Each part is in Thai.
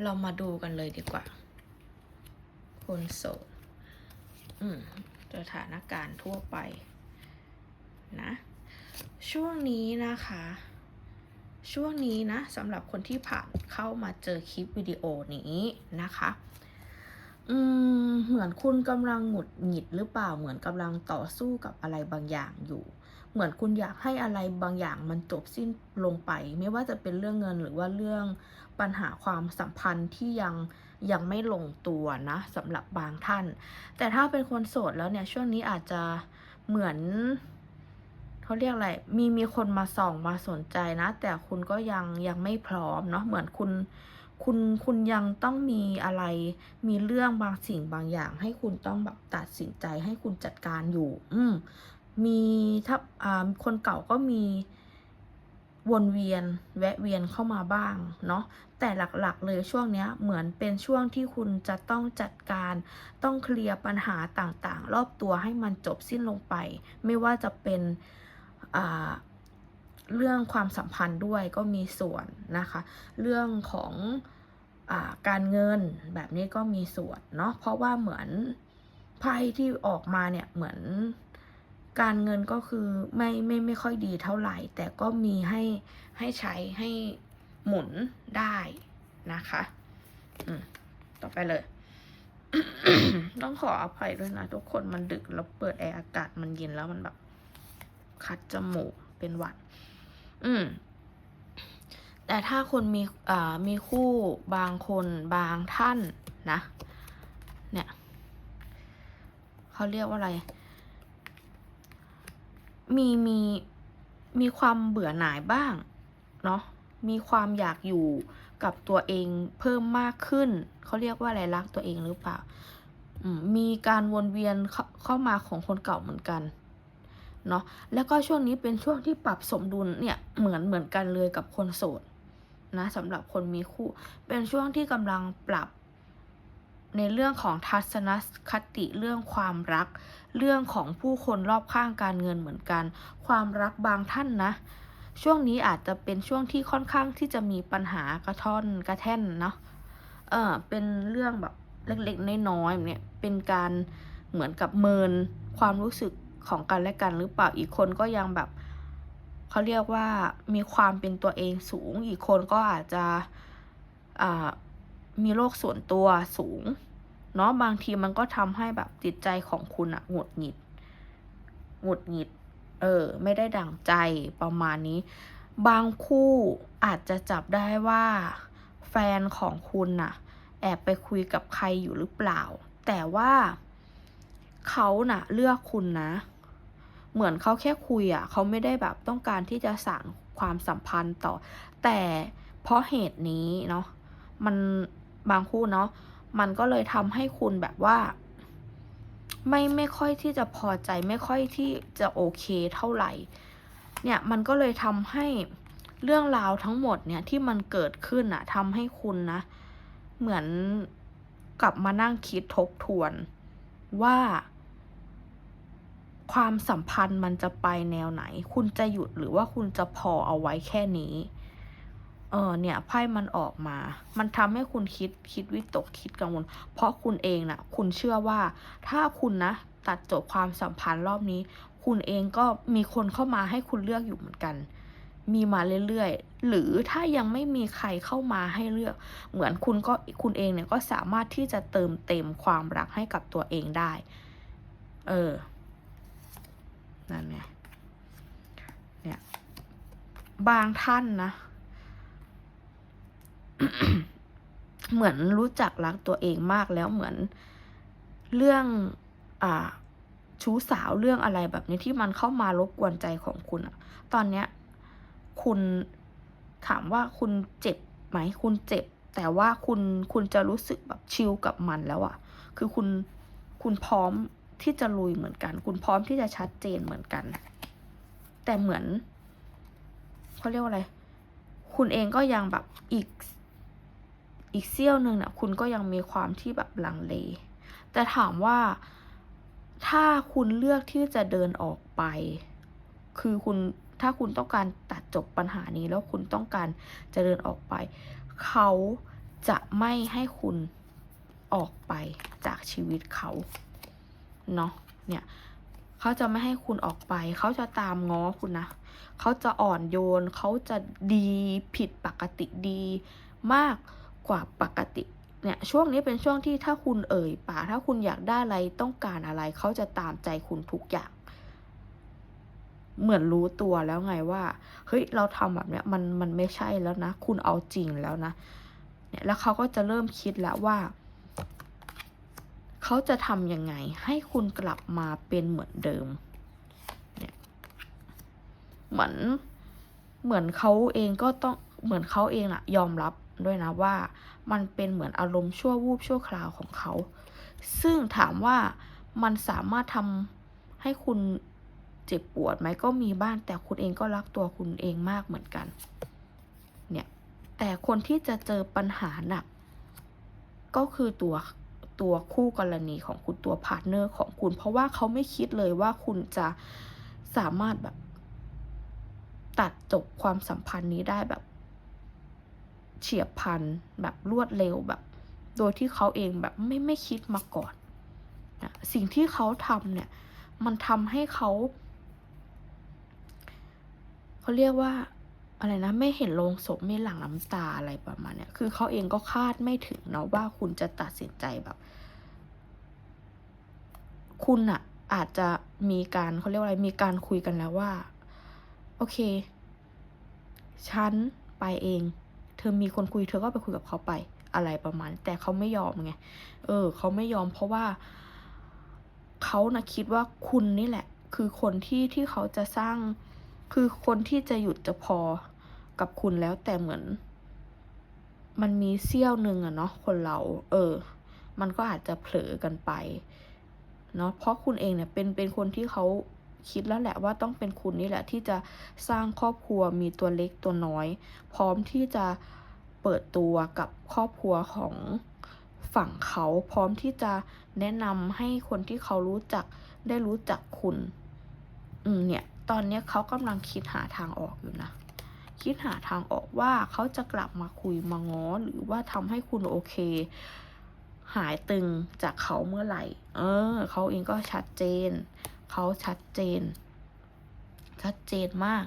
เรามาดูกันเลยดีกว่า คนโสดอืมสถานการณ์ทั่วไป นะ ช่วงนี้นะคะ ช่วงนี้นะสำหรับคนที่ผ่านเข้ามาเจอคลิปวิดีโอนี้นะคะ อืมเหมือนคุณกำลังหงุดหงิดหรือเปล่าเหมือนกำลังต่อสู้กับอะไรบางอย่างอยู่ เหมือนคุณอยากให้อะไรบางอย่างมันจบสิ้นลงไป ไม่ว่าจะเป็นเรื่องเงินหรือว่าเรื่องปัญหาความสัมพันธ์ที่ยังยังไม่ลงตัวนะสำหรับบางท่าน แต่ถ้าเป็นคนโสดแล้วเนี่ยช่วงนี้อาจจะเหมือนเขาเรียกอะไร มีมีคนมาส่องมาสนใจนะ แต่คุณก็ยังยังไม่พร้อมเนาะเหมือนคุณ คุณคุณยังต้องมีอะไรมีเรื่องบางสิ่งบางอย่าง ให้คุณต้องแบบตัดสินใจให้คุณจัดการอยู่ อืมมีถ้าอ่าคนเก่าก็มีวนเวียนแวะเวียนเข้ามาบ้างเนาะแต่หลักๆเลยช่วงเนี้ยเหมือนเป็นช่วงที่คุณจะต้องจัดการต้องเคลียร์ปัญหาต่างๆ รอบตัวให้มันจบสิ้นลงไป ไม่ว่าจะเป็นอ่า เรื่องความสัมพันธ์ด้วยก็มีส่วนนะคะ เรื่องของอการเงินแบบนี้ก็มีส่วนเนาะเพราะว่าเหมือนไพ่ที่ออกมาเนี่ยเหมือนการเงินก็คือไม่ไม่ไม่ค่อยดีเท่าไหร่ แต่ก็มีให้ให้ใช้ให้หมุนได้นะคะอืมต่อไปเลย ต้องขออภัยด้วยนะทุกคนมันดึกแล้วเปิดแอร์อากาศมันเย็นแล้วมันแบบ คัดจมูกเป็นหวัด อืม แต่ถ้าคนมีอ่ามีคู่บางคนบางท่านนะ เนี่ยเขาเรียกว่าอะไร มีมีมีความเบื่อหน่ายบ้าง เนาะมีความอยากอยู่กับตัวเองเพิ่มมากขึ้น เขาเรียกว่าอะไรรักตัวเองหรือเปล่า มีการวนเวียนเข้เข้ามาของคนเก่าเหมือนกัน เนาะแล้วก็ช่วงนี้เป็นช่วงที่ปรับสมดุลเนี่ยเหมือนเหมือนกันเลยกับคนโสดนะสำหรับคนมีคู่ เป็นช่วงที่กำลังปรับในเรื่องของทัศนคติเรื่องความรัก เรื่องของผู้คนรอบข้างการเงินเหมือนกัน ความรักบางท่านนะ ช่วงนี้อาจจะเป็นช่วงที่ค่อนข้างที่จะมีปัญหากระท่อนกระแท่นเนาะเออเป็นเรื่องแบบเล็กๆน้อยๆเนี่ยเป็นการเหมือนกับเมินความรู้สึก ของกันและกันหรือเปล่าอีกคนก็ยังแบบเขาเรียกว่ามีความเป็นตัวเองสูง อีกคนก็อาจจะอ่ามีโรคส่วนตัวสูงเนาะบางทีมันก็ทำให้แบบจิตใจของคุณอะหงุดหงิดหงุดหงิด เออ ไม่ได้ดั่งใจประมาณนี้ บางคู่อาจจะจับได้ว่า แฟนของคุณน่ะ แอบไปคุยกับใครอยู่หรือเปล่า แต่ว่าเขาน่ะ เลือกคุณนะ เหมือนเขาแค่คุยอะเขาไม่ได้แบบต้องการที่จะสานความสัมพันธ์ต่อ แต่เพราะเหตุนี้เนาะมันบางคู่เนาะมันก็เลยทำให้คุณแบบว่า ไม่ไม่ค่อยที่จะพอใจไม่ค่อยที่จะโอเคเท่าไหร่ เนี่ยมันก็เลยทำให้เรื่องราวทั้งหมดเนี่ยที่มันเกิดขึ้นอะทำให้คุณนะ เหมือนกลับมานั่งคิดทบทวนว่า ความสัมพันธ์มันจะไปแนวไหน คุณจะหยุดหรือว่าคุณจะพอเอาไว้แค่นี้ เออเนี่ยไพ่มันออกมา มันทำให้คุณคิดคิดวิตกคิดกังวล เพราะคุณเองนะ่ะคุณเชื่อว่า ถ้าคุณนะตัดจบความสัมพันธ์รอบนี้ คุณเองก็มีคนเข้ามาให้คุณเลือกอยู่เหมือนกัน มีมาเรื่อยๆ หรือถ้ายังไม่มีใครเข้ามาให้เลือก เหมือนคุณก็คุณเองเนี่ยก็สามารถที่จะเติมเต็มความรักให้กับตัวเองได้ เออ นั่นไงเนี่ย บางท่านนะ เหมือนรู้จักรักตัวเองมากแล้วเหมือนเรื่องอ่าชู้สาวเรื่องอะไรแบบนี้ที่มันเข้ามารบกวนใจของคุณอะตอนเนี้ย คุณถามว่าคุณเจ็บไหม คุณเจ็บ แต่ว่าคุณคุณจะรู้สึกแบบชิลกับมันแล้วอะคือคุณคุณพร้อม ที่จะลุยเหมือนกัน คุณพร้อมที่จะชัดเจนเหมือนกัน แต่เหมือนเขาเรียกว่าอะไร คุณเองก็ยังแบบอีกอีกเสี้ยวหนึ่งเนี่ยคุณก็ยังมีความที่แบบลังเล แต่ถามว่าถ้าคุณเลือกที่จะเดินออกไป คือคุณถ้าคุณต้องการตัดจบปัญหานี้แล้วคุณต้องการจะเดินออกไป เขาจะไม่ให้คุณออกไปจากชีวิตเขา เนาะเนี่ยเขาจะไม่ให้คุณออกไป เขาจะตามง้อคุณนะเขาจะอ่อนโยนเขาจะดีผิดปกติดีมากกว่าปกติเนี่ยช่วงนี้เป็นช่วงที่ถ้าคุณเอ่ยปากถ้าคุณอยากได้อะไรต้องการอะไร เขาจะตามใจคุณทุกอย่าง เหมือนรู้ตัวแล้วไงว่าเฮ้ยเราทำแบบเนี้ยมันมันไม่ใช่แล้วนะ คุณเอาจริงแล้วนะเนี่ยแล้วเขาก็จะเริ่มคิดแล้วว่า เขาจะทำยังไงให้คุณกลับมาเป็นเหมือนเดิมเนี่ยเหมือนเหมือนเขาเองก็ต้องเหมือนเขาเองอะยอมรับด้วยนะว่า มันเป็นเหมือนอารมณ์ชั่ววูบชั่วคราวของเขา ซึ่งถามว่ามันสามารถทำให้คุณเจ็บปวดไหมก็มีบ้างแต่คุณเองก็รักตัวคุณเองมากเหมือนกัน เนี่ย แต่คนที่จะเจอปัญหาหนัก ก็คือตัว ตัวคู่กรณีของคุณตัวพาร์ทเนอร์ของคุณ เพราะว่าเขาไม่คิดเลยว่าคุณจะสามารถแบบตัดจบความสัมพันธ์นี้ได้แบบเฉียบพลันแบบรวดเร็วแบบ โดยที่เขาเองแบบไม่ไม่คิดมาก่อนนะสิ่งที่เขาทำเนี่ย มันทำให้เขา เขาเรียกว่า อะไรนะไม่เห็นโลงศพไม่หลั่งน้ำตาอะไรประมาณเนี้ยคือเขาเองก็คาดไม่ถึงเนาะว่าคุณจะตัดสินใจแบบ คุณอะอาจจะมีการเขาเรียกว่าอะไรมีการคุยกันแล้วว่า โอเค ฉันไปเอง เธอมีคนคุยเธอก็ไปคุยกับเขาไปอะไรประมาณ แต่เขาไม่ยอมไงเออเขาไม่ยอมเพราะว่าเขานะคิดว่าคุณนี่แหละ คือคนที่ที่เขาจะสร้างคือคนที่จะหยุดจะพอ กับคุณแล้วแต่เหมือน มันมีเสี้ยวหนึ่งอะเนาะคนเรา เออ มันก็อาจจะเผลอกันไปเนาะเพราะคุณเองเนี่ยเป็นเป็นคนที่เขาคิดแล้วแหละว่าต้องเป็นคุณนี่แหละที่จะสร้างครอบครัวมีตัวเล็กตัวน้อย พร้อมที่จะเปิดตัวกับครอบครัวของฝั่งเขาพร้อมที่จะแนะนำให้คนที่เขารู้จักได้รู้จักคุณ อืมเนี่ย ตอนนี้เขากำลังคิดหาทางออกอยู่นะ คิดหาทางออกว่าเขาจะกลับมาคุยมาง้อหรือว่าทำให้คุณโอเค หายตึงจากเขาเมื่อไหร่ เออเขาเองก็ชัดเจน เขาชัดเจน ชัดเจนมาก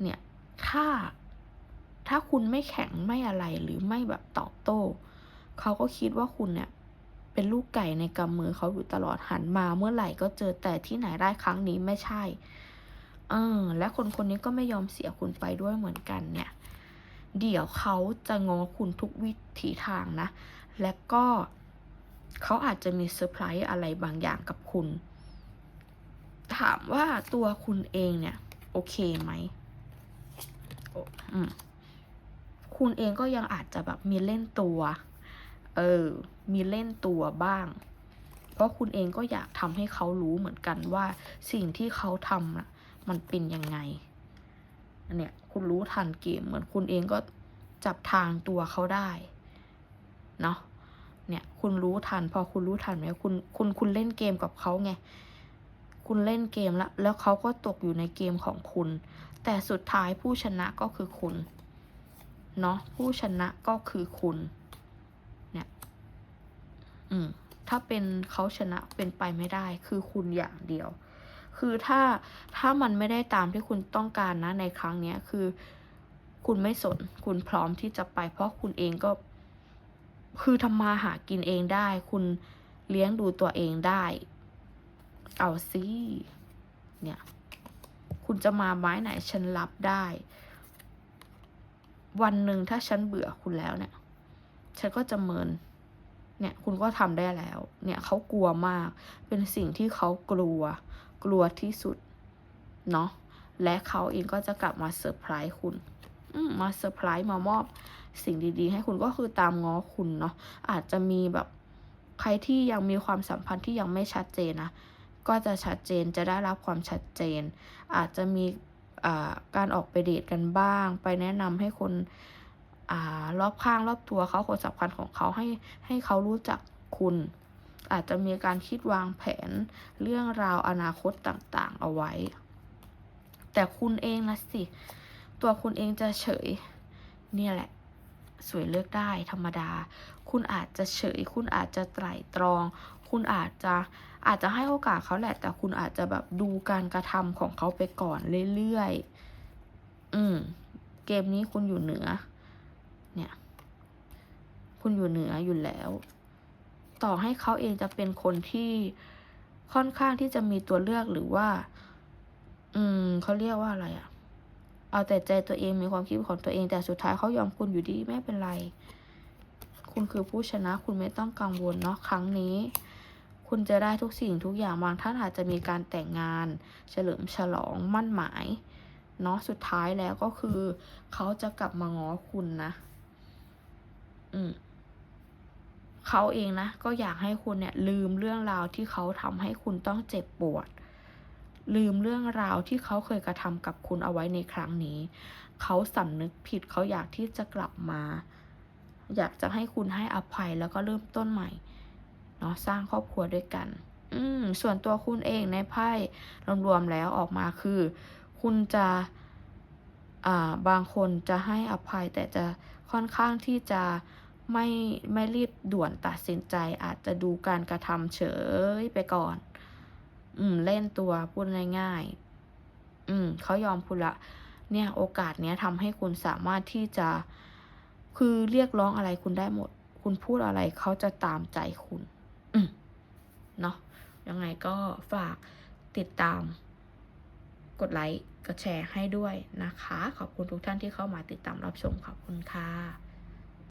เนี่ย ถ้า ถ้าคุณไม่แข็งไม่อะไรหรือไม่แบบตอบโต้ เขาก็คิดว่าคุณเนี่ยเป็นลูกไก่ในกำมือเขาอยู่ตลอดหันมาเมื่อไหร่ก็เจอแต่ที่ไหนได้ครั้งนี้ไม่ใช่ เออ และคนคนนี้ก็ไม่ยอมเสียคุณไปด้วยเหมือนกันเนี่ย เดี๋ยวเขาจะงอคุณทุกวิถีทางนะ และก็เขาอาจจะมีเซอร์ไพรส์อะไรบางอย่างกับคุณ ถามว่าตัวคุณเองเนี่ย โอเคไหมอืมคุณเองก็ยังอาจจะแบบมีเล่นตัว เออ มีเล่นตัวบ้าง เพราะคุณเองก็อยากทำให้เขารู้เหมือนกันว่าสิ่งที่เขาทำนะ มันเป็นยังไงอันเนี่ยคุณรู้ทันเกมเหมือนคุณเองก็จับทางตัวเขาได้เนาะเนี่ยคุณรู้ทัน พอคุณรู้ทันไหมคุณคุณคุณเล่นเกมกับเขาไงคุณเล่นเกมแล้วแล้วเขาก็ตกอยู่ในเกมของคุณ แต่สุดท้ายผู้ชนะก็คือคุณเนาะผู้ชนะก็คือคุณเนี่ยอืมถ้าเป็นเขาชนะเป็นไปไม่ได้ คือคุณอย่างเดียว คือถ้าถ้ามันไม่ได้ตามที่คุณต้องการนะในครั้งเนี้ยคือ คุณไม่สน คุณพร้อมที่จะไป เพราะคุณเองก็ คือทำมาหากินเองได้ คุณเลี้ยงดูตัวเองได้ เอาสิเนี่ย คุณจะมาไม้ไหนฉันรับได้ วันหนึ่งถ้าฉันเบื่อคุณแล้วเนี่ย ฉันก็จะเมินเนี่ยคุณก็ทำได้แล้ว เนี่ยเขากลัวมาก เป็นสิ่งที่เขากลัว กลัวที่สุด เนาะและเขาเองก็จะกลับมาเซอร์ไพรส์คุณมมาเซอร์ไพรส์มามอบสิ่งดีๆ ให้คุณก็คือตามง้อคุณเนาะอาจจะมีแบบใครที่ยังมีความสัมพันธ์ที่ยังไม่ชัดเจนนะก็จะชัดเจนจะได้รับความชัดเจน อาจจะมีการออกไปเดทกันบ้าง ไปแนะนำให้คนอรอบข้างรอบตัวเขาคนสำคัญของเขาให้ให้เขารู้จักคุณ อาจจะมีการคิดวางแผนเรื่องราวอนาคตต่างๆ เอาไว้ แต่คุณเองนะสิ ตัวคุณเองจะเฉย เนี่ยแหละ สวยเลือกได้ธรรมดา คุณอาจจะเฉย คุณอาจจะไตร่ตรอง คุณอาจจะอาจจะให้โอกาสเขาแหละ แต่คุณอาจจะแบบดูการกระทำของเขาไปก่อนเรื่อยๆ อืม เกมนี้คุณอยู่เหนือ เนี่ย คุณอยู่เหนืออยู่แล้ว ต่อให้เขาเองจะเป็นคนที่ค่อนข้างที่จะมีตัวเลือกหรือว่า อืมเขาเรียกว่าอะไรอะเอาแต่ใจตัวเองมีความคิดของตัวเองแต่สุดท้ายเขายอมคุณอยู่ดีไม่เป็นไร คุณคือผู้ชนะคุณไม่ต้องกังวลเนาะครั้งนี้ คุณจะได้ทุกสิ่งทุกอย่างบางท่านอาจจะมีการแต่งงาน เฉลิมฉลองมั่นหมายเนาะสุดท้ายแล้วก็คือ เขาจะกลับมาง้อคุณนะ อืม เขาเองนะ ก็อยากให้คุณเนี่ยลืมเรื่องราวที่เขาทำให้คุณต้องเจ็บปวด ลืมเรื่องราวที่เขาเคยกระทำกับคุณเอาไว้ในครั้งนี้ เขาสำนึกผิดเขาอยากที่จะกลับมา อยากจะให้คุณให้อภัยแล้วก็เริ่มต้นใหม่เนาะสร้างครอบครัวด้วยกัน อืมส่วนตัวคุณเองในไพ่รวมๆแล้วออกมาคือ คุณจะอ่าบางคนจะให้อภัยแต่จะค่อนข้างที่จะ ไม่ไม่รีบด่วนตัดสินใจอาจจะดูการกระทำเฉยไปก่อน อืม เล่นตัวพูดง่ายๆอืมเขายอมคุณละ เนี่ย โอกาสเนี้ยทำให้คุณสามารถที่จะ คือเรียกร้องอะไรคุณได้หมด คุณพูดอะไรเขาจะตามใจคุณ อืมเนาะยังไงก็ฝากติดตาม กดไลค์กดแชร์ให้ด้วยนะคะ ขอบคุณทุกท่านที่เข้ามาติดตามรับชมขอบคุณค่ะ